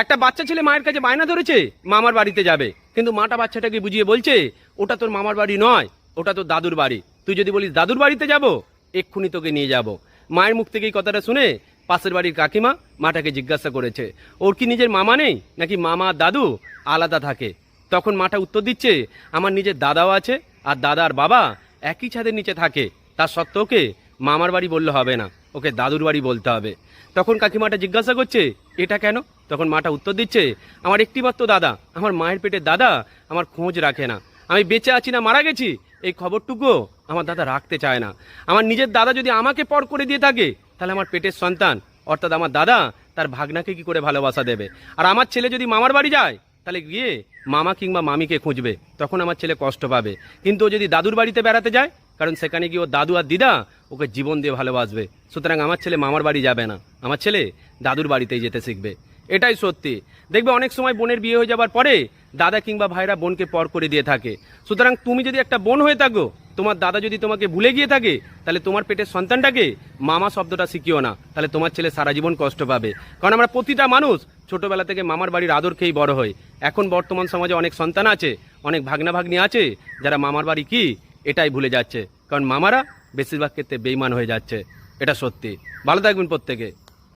একটা বাচ্চা ছেলে মায়ের কাছে বায়না ধরেছে, মামার বাড়িতে যাবে। কিন্তু মাটা বাচ্চাটাকে বুঝিয়ে বলছে, ওটা তোর মামার বাড়ি নয়, ওটা তোর দাদুর বাড়ি। তুই যদি বলিস, দাদুর বাড়িতে যাব, এক্ষুনি তোকে নিয়ে যাব। মায়ের মুখ থেকে এই কথাটা শুনে পাশের বাড়ির কাকিমা মাটাকে জিজ্ঞাসা করেছে, ওর কি নিজের মামা নেই, নাকি মামা, দাদু আলাদা থাকে? তখন মাটা উত্তর দিচ্ছে, আমার নিজের দাদাও আছে, আর দাদা আর বাবা একই ছাদের নিচে থাকে। তার সত্ত্বেও ওকে মামার বাড়ি বললে হবে না, ওকে দাদুর বাড়ি বলতে হবে। তখন কাকিমাটা জিজ্ঞাসা করছে এটা কেন? তখন মাটা উত্তর দিচ্ছে, আমার একটি মাত্র দাদা, আমার মায়ের পেটের দাদা আমার খোঁজ রাখে না। আমি বেঁচে আছি না, মারা গেছি। এই খবরটুকু আমার দাদা রাখতে চায় না। আমার নিজের দাদা যদি আমাকে পর করে দিয়ে থাকে, তাহলে আমার পেটের সন্তান, অর্থাৎ আমার দাদা, তার ভাগনাকে কি করে ভালোবাসা দেবে? আর আমার ছেলে যদি মামার বাড়ি যায়, তাহলে গিয়ে মামা কিংবা মামিকে খুঁজবে। তখন আমার ছেলে কষ্ট পাবে। কিন্তু ও যদি দাদুর বাড়িতে বেড়াতে যায়, কারণ সেখানে গিয়ে ওর দাদু আর দিদা ওকে জীবন দিয়ে ভালোবাসবে। সুতরাং আমার ছেলে মামার বাড়ি যাবে না। আমার ছেলে দাদুর বাড়িতেই যেতে শিখবে। এটাই সত্যি। দেখবে অনেক সময় বোনের বিয়ে হয়ে যাবার পরে দাদা কিংবা ভাইরা বোনকে পর করে দিয়ে থাকে। সুতরাং তুমি যদি একটা বোন হয়ে থাকো, তোমার দাদা যদি তোমাকে ভুলে গিয়ে থাকে, তাহলে তোমার পেটের সন্তানটাকে মামা শব্দটা শিখিও না। তাহলে তোমার ছেলে সারা জীবন কষ্ট পাবে। কারণ আমরা প্রতিটা মানুষ ছোটোবেলা থেকে মামার বাড়ির আদর খেয়েই বড় হয় এখন বর্তমান সমাজে অনেক সন্তান আছে, অনেক ভাগনা ভাগ্নি আছে, যারা মামার বাড়ি কি এটাই ভুলে যাচ্ছে। কারণ মামারা বেশিরভাগ ক্ষেত্রে বেইমান হয়ে যাচ্ছে। এটা সত্যি। ভালো থাকবেন প্রত্যেকে।